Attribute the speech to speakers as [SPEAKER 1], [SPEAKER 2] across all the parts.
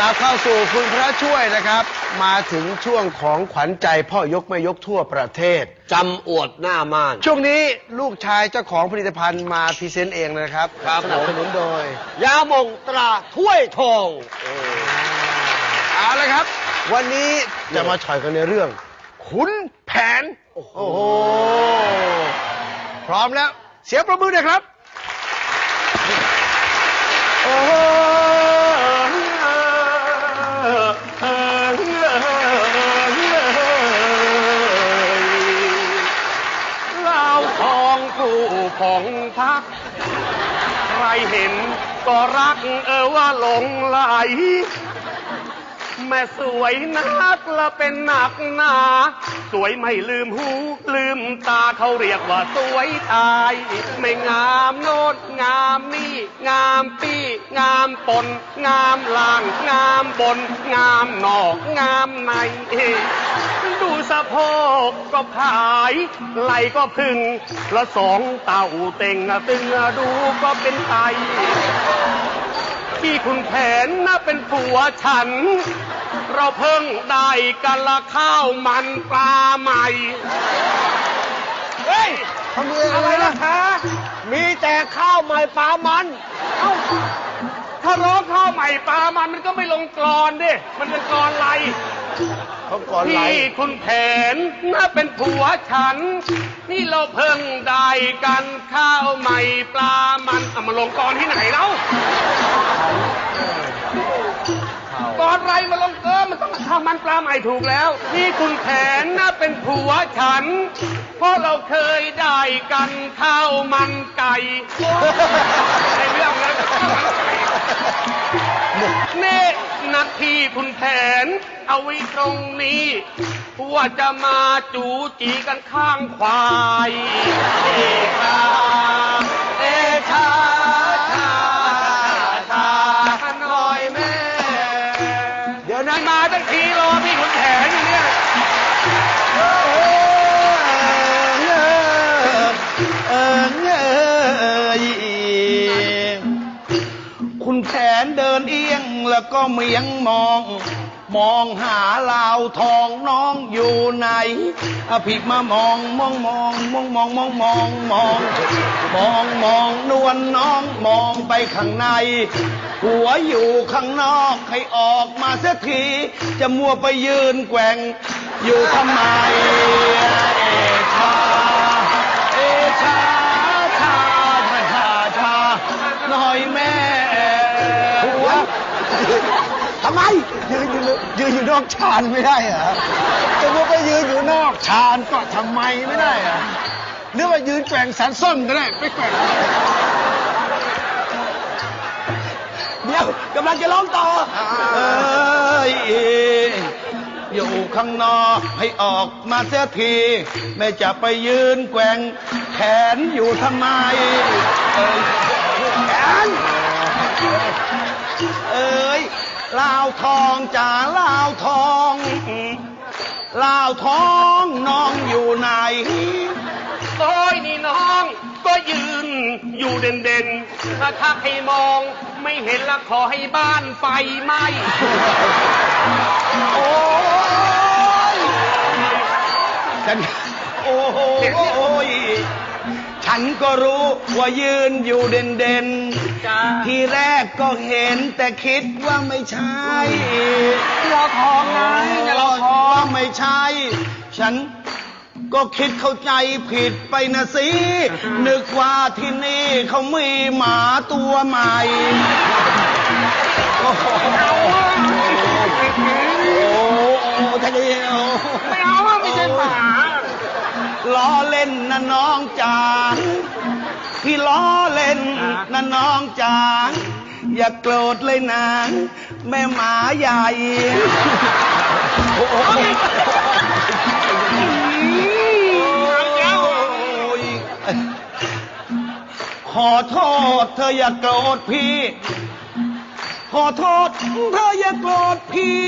[SPEAKER 1] ลับเข้าสู่คุณพระช่วยนะครับ มาถึงช่วงของขวัญใจพ่อยกไม่ยกทั่วประเทศ
[SPEAKER 2] จำอวดหน้าม่าน
[SPEAKER 1] ช่วงนี้ลูกชายเจ้าของผลิตภัณฑ์มาพรีเซนต์เองนะครับ
[SPEAKER 2] ครับ
[SPEAKER 1] สนับสนุนโดย
[SPEAKER 2] ยาหมองตราถ้วยทอง
[SPEAKER 1] เอาละครับ วันนี้จะมาฉอยกันในเรื่อง ขุนแผน โอ้โห พร้อมแล้ว เสียงประมือหน่อยครับ โอ้โห
[SPEAKER 3] ของพัก ใครเห็นก็รักเออว่าหลงไหล แม่สวยนักละเป็นหนักหนา สวยไม่ลืมหู ลืมตาเขาเรียกว่าสวยตาย ไม่งามโนดงามนี่ งามปี้ งามปน งามล่างงาม บนงามนอกงามใน ดูสะโพกก็ผายไหลก็พึ่งและสองเต่าเต่งอะตึงอะดูก็เป็นไตที่คุณแผนน่ะเป็นผัวฉัน เราเพิ่งได้กันละข้าวมันปลาใหม่ เฮ้ย
[SPEAKER 1] ทำมือ
[SPEAKER 3] อะ
[SPEAKER 1] อะไรไร
[SPEAKER 3] ล่ะ
[SPEAKER 1] นะ
[SPEAKER 3] คะ
[SPEAKER 2] มีแต่ข้าวใหม่ปลามัน
[SPEAKER 3] เอ้า ถ้าร้องข้าวใหม่ปลามันมันก็ไม่ลงกรอนดิ มันเป็นกรอนไร
[SPEAKER 1] เขาก่อนไหล
[SPEAKER 3] ที่คุณแผนน่าเป็นผัวฉัน นี่เราเพิ่งได้กันข้าวใหม่ปลามันเอามาลงกรที่ไหนแล้วกรไรมาลงเออมันต้องข้าวมันปลาใหม่ถูกแล้วที่คุณแผนน่าเป็นผัวฉัน เพราะเราเคยได้กันข้าวมันไก่ในเรื่องนั้นข้าวมันไก่ เน่นาทีคุณแผน เอาไว้ตรงนี้ว่าจะมาจูจีกันข้างควายเอกา แล้
[SPEAKER 4] วก็เมียงมอง มองหาลาวทองน้องอยู่ไหนอภิมามองมองมองมองมองมองมองมองมองมองนวลน้องมองไปข้างใน หัวอยู่ข้างนอกให้ออกมาสักทีจะมัวไปยืนแกว่งอยู่ทำไมเอชาเอชาชาชาชาหน่อยแม่
[SPEAKER 1] ทำไม ยืนอยู่ยืนอยู่นอกชานไม่ได้เหรอจะว่าไปยืนอยู่นอกชานก็ทำไมไม่ได้เหรอหรือว่ายืนแกว่งสันส้นก็ได้ไปแกว่ง
[SPEAKER 4] เดี๋ยวกำลังจะร้องต่อเอ้ยอยู่ข้างนอกให้ออกมาเสียทีแม่จะไปยืนแกว่งแขนอยู่ทำไมเอ้ยแขน เอ้ยลาวทองจ่าลาวทองลาวทองน้องอยู่ไหน
[SPEAKER 3] โอ้ยนี่น้อง ก็ยืนอยู่เด่นเด่นๆถ้าทักให้มอง ไม่เห็นละขอให้บ้านไฟไหม้
[SPEAKER 4] โอ้ยฉันโอ้โหยฉันก็รู้ว่ายืนอยู่เด่นเด่นๆ
[SPEAKER 3] จ้า
[SPEAKER 4] ทีแรกก็เห็นแต่คิดว่าไม่ใช่
[SPEAKER 3] เราทองไงเราทอง
[SPEAKER 4] ว่าไม่ใช่ ฉันก็คิดเข้าใจผิดไปนะสิ นึกว่าที่นี่เขามีหมาตัวใหม่โอ้โหโอ้โหท่านเดียว
[SPEAKER 3] ไม่เอาอะไม่ใช่หมา
[SPEAKER 4] ล้อเล่นนะน้องจาง พี่ล้อเล่นนะน้องจางอย่าโกรธเลยนะแม่หมาใหญ่ขอโทษเธออย่าโกรธพี่ ขอโทษเธออย่าโกรธพี่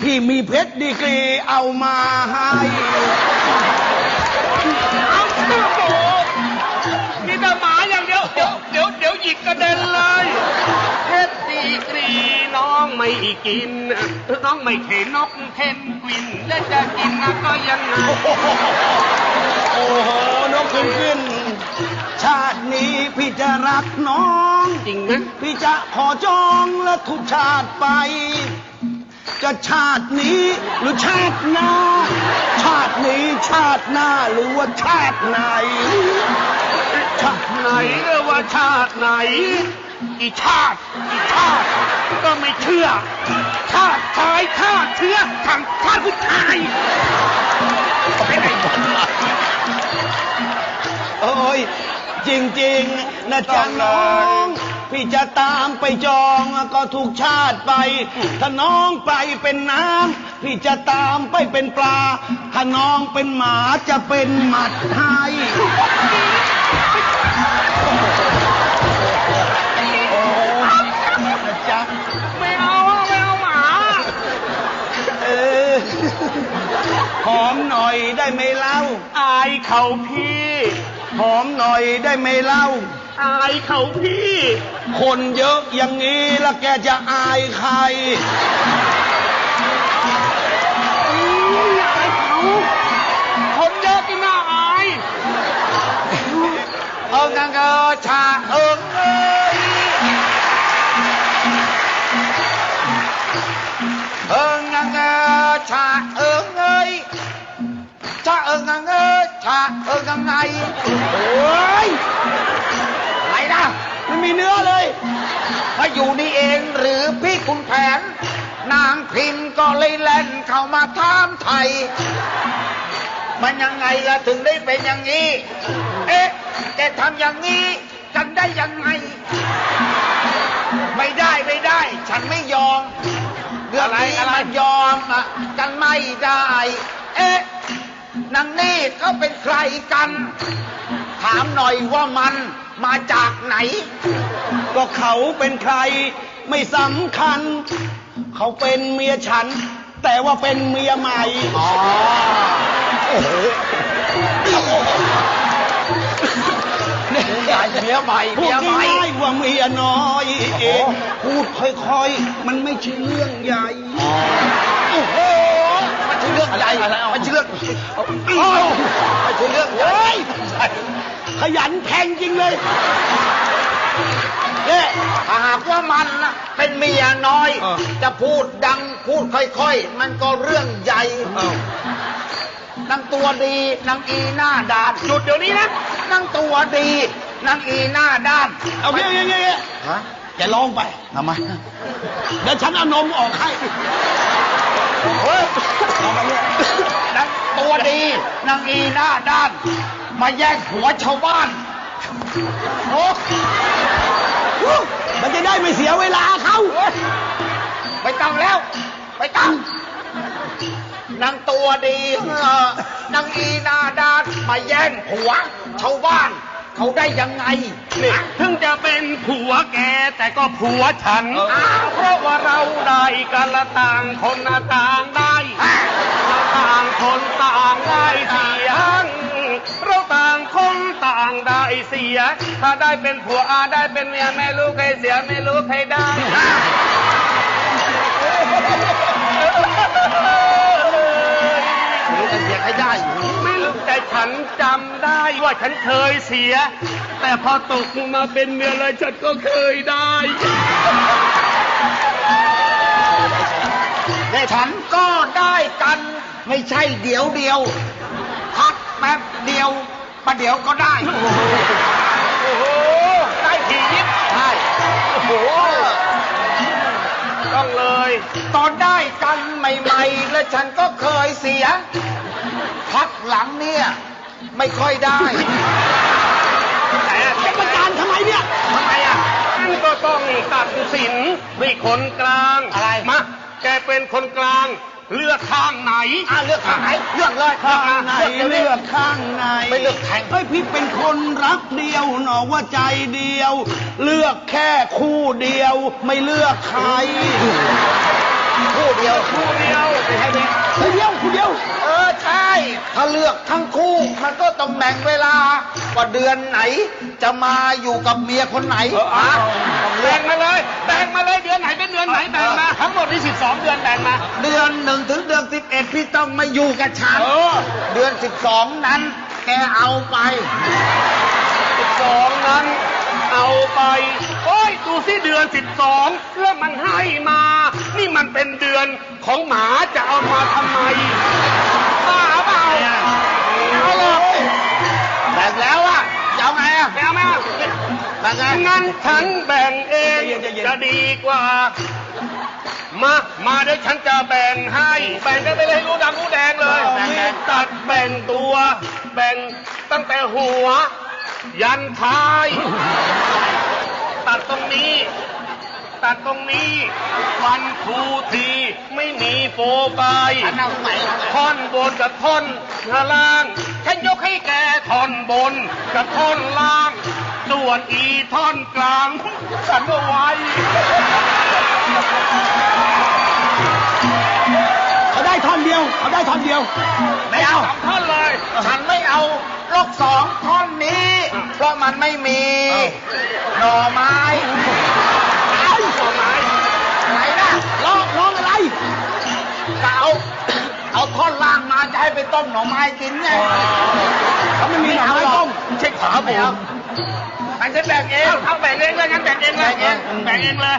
[SPEAKER 4] พี่มีเพชรดีกรีเอามาให้
[SPEAKER 3] หมีแต่หมาอย่างเดียวเดี๋ยวเดี๋ยวเดี๋ยวหยิกกระเด็นเลยเพชรดีกรีน้องไม่กิน น้องไม่เข็นนกเพนกวินและจะกินนะก็ยังไง
[SPEAKER 4] โอ้โหนกขึ้นขึ้น ชาตินี้พี่จะรักน้อง
[SPEAKER 3] จริงไหม
[SPEAKER 4] พี่จะขอจองและทุกชาติไป จะชาตินี้หรือชาติหน้า ชาตินี้ชาติหน้าหรือว่าชาติไหน
[SPEAKER 3] ชาติไหนเออว่า ชาติไหน อีชาติ อีชาติ ก็ไม่เชื่อ ชาติชายชาติเชื้อทางชาติผู้ชายไปไหนหมด
[SPEAKER 4] โอ้ย จริงๆนะจ๊ะน้อง พี่จะตามไปจองก็ถูกชาติไป ถ้าน้องไปเป็นน้ำพี่จะตามไปเป็นปลา ถ้าน้องเป็นหมาจะเป็นหมัดให้ หอมหน่อยได้ไหมเล่า
[SPEAKER 3] อายเขาพี่
[SPEAKER 4] หอมหน่อยได้ไหมเล่า
[SPEAKER 3] อายเขาพี่
[SPEAKER 4] คนเยอะอย่างนี้แล้วแกจะอายใคร
[SPEAKER 3] อุ๊ยอายเขาคนเยอะที่น่าอาย
[SPEAKER 2] เอิงงังเออชาเอิงเอ้ยเอิงงังเออชาเอิงเอ้ย ชาเอิงงังเออชาเอิงงังไงโอ้ยอะไรนะ
[SPEAKER 4] ไม่มีเนื้อเลย
[SPEAKER 2] มาอยู่นี่เองหรือพี่คุณแผน นางพิมพ์ก็เลยแล่นเข้ามาถามไทย มันยังไงล่ะถึงได้เป็นอย่างนี้ เอ๊ะแกทำอย่างนี้กันได้ยังไง ไม่ได้ไม่ได้ ฉันไม่ยอมเรื่องนี้มันยอมอะกันไม่ได้ เอ๊ะ นางนี่เขาเป็นใครกัน ถามหน่อยว่ามันมาจากไหน
[SPEAKER 4] ก็เขาเป็นใครไม่สำคัญ เขาเป็นเมียฉัน แต่ว่าเป็นเมียใหม่
[SPEAKER 2] อ๋อโอ้โหเมียใหม่
[SPEAKER 4] พู
[SPEAKER 2] เมี
[SPEAKER 4] ด
[SPEAKER 2] ยใหม่
[SPEAKER 4] ง่ายๆว่าเมียน้อยเองพูดค่อยๆ มันไม่ใช่เรื่องใหญ่
[SPEAKER 2] โอ้โหมันชื่อ เรื่องใหญ่มันชื่อเรื่องเอ้ามันชื่อเรื่องใหญ่
[SPEAKER 4] ขยันแทงจริงเลย
[SPEAKER 2] เนี่ยถ้าหากว่ามันน่ะเป็นเมียน้อย
[SPEAKER 4] เออ
[SPEAKER 2] จะพูดดังพูดค่อยๆ มันก็เรื่องใหญ่นางตัวดีนางอีหน้าด้าน
[SPEAKER 3] หยุดเดี๋ยวนี้นะ
[SPEAKER 2] นางตัวดีนางอีหน้าด้าน
[SPEAKER 4] เอาเงี้ยเงี้ยเงี้ย
[SPEAKER 2] ฮะ
[SPEAKER 4] แกลองไปทำไมเดี๋ยวฉันเอานมออกให้
[SPEAKER 2] เฮ้ยนางตัวดีนางอีหน้าด้าน มาแย่งผัวชาวบ้านโอ้
[SPEAKER 4] มันจะได้ไม่เสียเวลาเขา
[SPEAKER 2] ไปตั้งแล้ว ไปตั้งนางตัวดีเออนางอีหน้าด้าน มาแย่งผัวชาวบ้าน เขาได้ยังไง
[SPEAKER 3] นี่
[SPEAKER 2] ฮะ
[SPEAKER 3] ถึงจะเป็นผัวแกแต่ก็ผัวฉัน
[SPEAKER 2] เออ
[SPEAKER 3] อ้าวเพราะว่าเราได้กันละต่างคนละต่างได้เราต่างคนต่างได้เสียงเราต่างคนต่างได้เสีย ถ้าได้เป็นผัวอาได้เป็นเมียไม่รู้ใครเสียไม่รู้ใครได้
[SPEAKER 2] รู้กันเสียงให้ได้อยู่
[SPEAKER 3] ไม่รู้แต่ฉันจำได้ว่าฉันเคยเสีย แต่พอตกมาเป็นเมียเลยฉันก็เคยได้
[SPEAKER 2] แต่ฉันก็ได้กัน ไม่ใช่เดี๋ยวเดียวพักแป๊บเดียวประเดี๋ยวก็ได้
[SPEAKER 3] โอ้โห ได้ผียิบ
[SPEAKER 2] ใช่
[SPEAKER 3] โอ้โห ต้องเลย
[SPEAKER 2] ตอนได้กันใหม่ๆ แล้วฉันก็เคยเสีย พักหลังเนี่ย ไม่ค่อยได้
[SPEAKER 3] แต่
[SPEAKER 4] จะประจานทำไมเนี่ย
[SPEAKER 2] ทำไมอะ
[SPEAKER 3] ท่านก็ต้องตัดสินด้วยคนกลาง
[SPEAKER 2] อะไร
[SPEAKER 3] มาแกเป็นคนกลาง เลือกข้างไหน
[SPEAKER 2] อะเลือกทางไหนเลือกเลย
[SPEAKER 4] ข้างไหน
[SPEAKER 2] เลือก
[SPEAKER 4] เลื
[SPEAKER 2] เลื
[SPEAKER 4] อ
[SPEAKER 2] อก
[SPEAKER 4] กข้างใน
[SPEAKER 2] ไม่เลือกแทง
[SPEAKER 4] เฮ้ยพี่เป็นคนรักเดียวหนอว่าใจเดียว เลือกแค่คู่เดียว ไม่เลือกใคร
[SPEAKER 2] คู่เดียว
[SPEAKER 3] คู่เดียว
[SPEAKER 2] ไม่ใช่เดียว
[SPEAKER 4] คู่เดียวคู่เดียว
[SPEAKER 2] เออใช่ถ้าเลือกทั้งคู่มันมันก็ต้องแบ่งเวลาว่าเดือนไหน จะมาอยู่กับเมียคนไหน
[SPEAKER 3] อะ แบ่งมาเลยแบ่งมาเลยเดือนไหนเป็นเดือนไหนแบ่งมา ทั้งหมดนี่12 เดือนแบ่งมา
[SPEAKER 2] เดือนหนึ่งถึงเดือนสิบเอ็ดพี่ต้องมาอยู่กับฉัน
[SPEAKER 3] เออ
[SPEAKER 2] เดือนสิบสองนั้น แกเอาไป
[SPEAKER 3] 12 นั้น เอาไป โอ้ยดูสิเดือน 12 แล้วมันให้มา นี่มันเป็นเดือนของหมาจะเอามาทำไมบ้าเปล่าเอาหรอก
[SPEAKER 2] แบ่งแล้วอะ แบ่งไง
[SPEAKER 3] งั้นฉันแบ่งเอง
[SPEAKER 4] ใจเย็นใจเย็น
[SPEAKER 3] จะดีกว่า มา มาเดี๋ยวฉันจะแบ่งให้ แบ่งกันไปเลยรู้ดำรู้แดงเลย
[SPEAKER 2] แบ่งแบ่ง
[SPEAKER 3] ตัดแบ่งตัว แบ่งตั้งแต่หัว ยันท้าย ตัดตรงนี้ ตัดตรงนี้วันทูทีไม่มีโฟไป
[SPEAKER 2] อันเอาไหนเอาไหน
[SPEAKER 3] ท่อนบนกับท่อนล่าง ฉันยกให้แกท่อนบนกับท่อนล่าง ส่วนอีท่อนกลาง ฉันเอาไว้
[SPEAKER 1] เขาได้ท่อนเดียว เขาได้ท่อนเดียว
[SPEAKER 2] ไม่เอา
[SPEAKER 3] สามท่อนเลย
[SPEAKER 2] ฉันไม่เอาลอกสองท่อนนี้ เพราะมันไม่มี หน่อไม้
[SPEAKER 3] ไอ้ต่อไม้
[SPEAKER 2] ไหนนะ
[SPEAKER 1] ร้องร้องอะไร
[SPEAKER 2] จะเอา เอาท่อนล่างมาจะให้ไปต้มหน่อไม้กินไง
[SPEAKER 1] เขาไม่มีหน่อไม้ต้ม
[SPEAKER 3] ใช่ขาผม
[SPEAKER 2] มันจะแบ่งเอง
[SPEAKER 3] เอาแบ่งเองเลยงั้นแบ่งเองเลย
[SPEAKER 2] แบ่งเอง
[SPEAKER 3] แบ่งเองเลย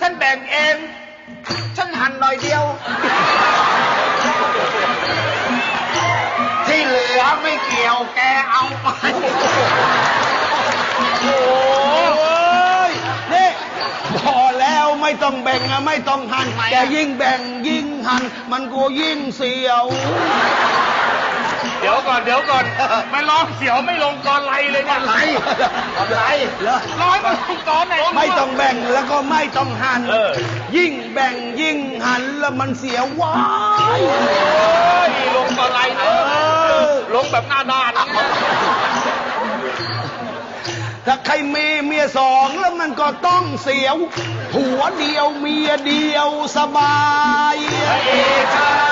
[SPEAKER 2] ฉันแบ่งเอง ฉันหั่นหน่อยเดียว ที่เหลือไม่เกี่ยวแกเอาไป
[SPEAKER 3] โอ้
[SPEAKER 4] โอ้ยนี่พอแล้วไม่ต้องแบ่งอะไม่ต้องหัน
[SPEAKER 2] ทำไมอะ
[SPEAKER 4] แกยิ่งแบ่งยิ่งหัน มันก็ยิ่งเสียว
[SPEAKER 3] เดี๋ยวก่อนเดี๋ยวก่อนไม่ร้องเสียวไม่ลงกรไลเลยเนี่ย
[SPEAKER 2] อะไรอะไร
[SPEAKER 4] เหรอ
[SPEAKER 3] ร้อยมันลงกรไหน
[SPEAKER 4] ไม่ต้องแบ่งแล้วก็ไม่ต้องหัน
[SPEAKER 3] เออ
[SPEAKER 4] ยิ่งแบ่งยิ่งหันแล้วมันเสียวว้าย
[SPEAKER 3] โอ้ยลงกรไลเน
[SPEAKER 4] เอ
[SPEAKER 3] อะ
[SPEAKER 4] อ
[SPEAKER 3] ลงแบบหน้าด้าน
[SPEAKER 4] ถ้าใครมีเมียสองแล้วมันก็ต้องเสียว หัวเดียวเมียเดียวสบาย
[SPEAKER 3] เอชา